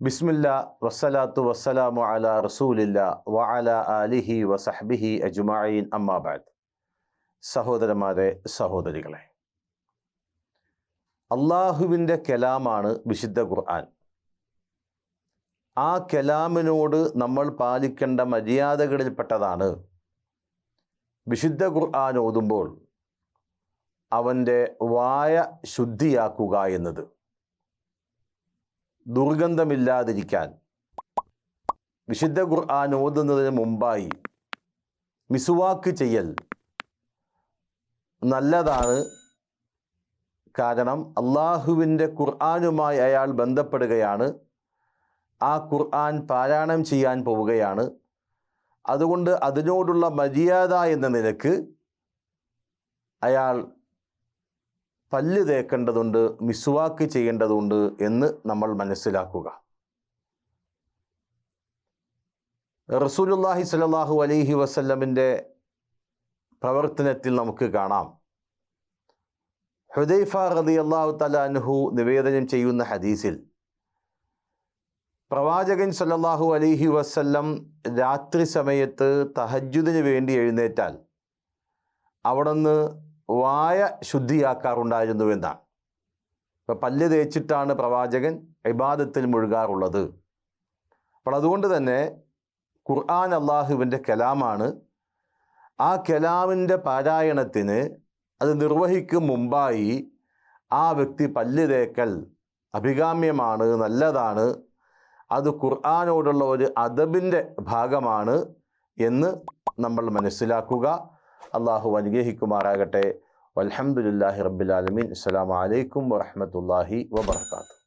ബിസ്മില്ല വസ്സലാത്തു വസ്സലാമു അല റസൂലില്ല വ അല ആലിഹി വസഹ്ബിഹി അജ്മഈൻ. അമ്മാബാദ് സഹോദരന്മാരെ സഹോദരികളെ അള്ളാഹുവിന്റെ കലാമാണ് വിശുദ്ധ ഖുർആൻ. ആ കലാമിനോട് നമ്മൾ പാലിക്കേണ്ട മര്യാദകളിൽപ്പെട്ടതാണ്. വിശുദ്ധ ഖുർആൻ ഓതുമ്പോൾ അവന്റെ വായ ശുദ്ധിയാക്കുക എന്നത്. ദുർഗന്ധമില്ലാതിരിക്കാൻ. വിശുദ്ധ ഖുർആൻ ഓതുന്നതിന് മുമ്പായി മിസുവാക്ക് ചെയ്യൽ നല്ലതാണ്. കാരണം അള്ളാഹുവിന്റെ ഖുർആാനുമായി അയാൾ ബന്ധപ്പെടുകയാണ്. ആ ഖുർആൻ പാരായണം ചെയ്യാൻ പോവുകയാണ്. അതുകൊണ്ട് അതിനോടുള്ള മര്യാദ എന്ന നിലയ്ക്ക് അയാൾ പല്ല് തേക്കേണ്ടതുണ്ട് മിസ്വാക്ക് ചെയ്യേണ്ടതുണ്ട് എന്ന് നമ്മൾ മനസ്സിലാക്കുക. റസൂലുല്ലാഹി സ്വല്ലല്ലാഹു അലൈഹി വസല്ലമിന്റെ പ്രവർത്തനത്തിൽ നമുക്ക് കാണാം. ഹുദൈഫ റതി അള്ളാഹു അൻഹു നിവേദനം ചെയ്യുന്ന ഹദീസിൽ പ്രവാചകൻ സ്വല്ലല്ലാഹു അലൈഹി വസല്ലം രാത്രി സമയത്ത് തഹജ്ജുദിന് വേണ്ടി എഴുന്നേറ്റാൽ അവിടുന്ന് വായ ശുദ്ധിയാക്കാറുണ്ടായിരുന്നു എന്നാണ് ഇപ്പം പല്ല് തേച്ചിട്ടാണ് പ്രവാചകൻ ഇബാദത്തിൽ മുഴുകാറുള്ളത്. അപ്പോൾ അതുകൊണ്ട് തന്നെ ഖുർആൻ അള്ളാഹുവിന്റെ കലാമാണ്. ആ കലാമിന്റെ പാരായണത്തിന് അത് നിർവഹിക്കും മുമ്പായി ആ വ്യക്തി പല്ല് തേക്കൽ അഭികാമ്യമാണ് നല്ലതാണ്. അത് ഖുർആാനോടുള്ള ഒരു അദബിന്റെ ഭാഗമാണ് എന്ന് നമ്മൾ മനസ്സിലാക്കുക. അള്ളാഹു അനുഗ്രഹിക്കുമാറാകട്ടെ. വലഹമുല്ലാഹി റബ്ബിലാലമീൻ അസ്സാം വലൈക്കും വറഹമത്തല്ലാഹി വബർക്കാത്തു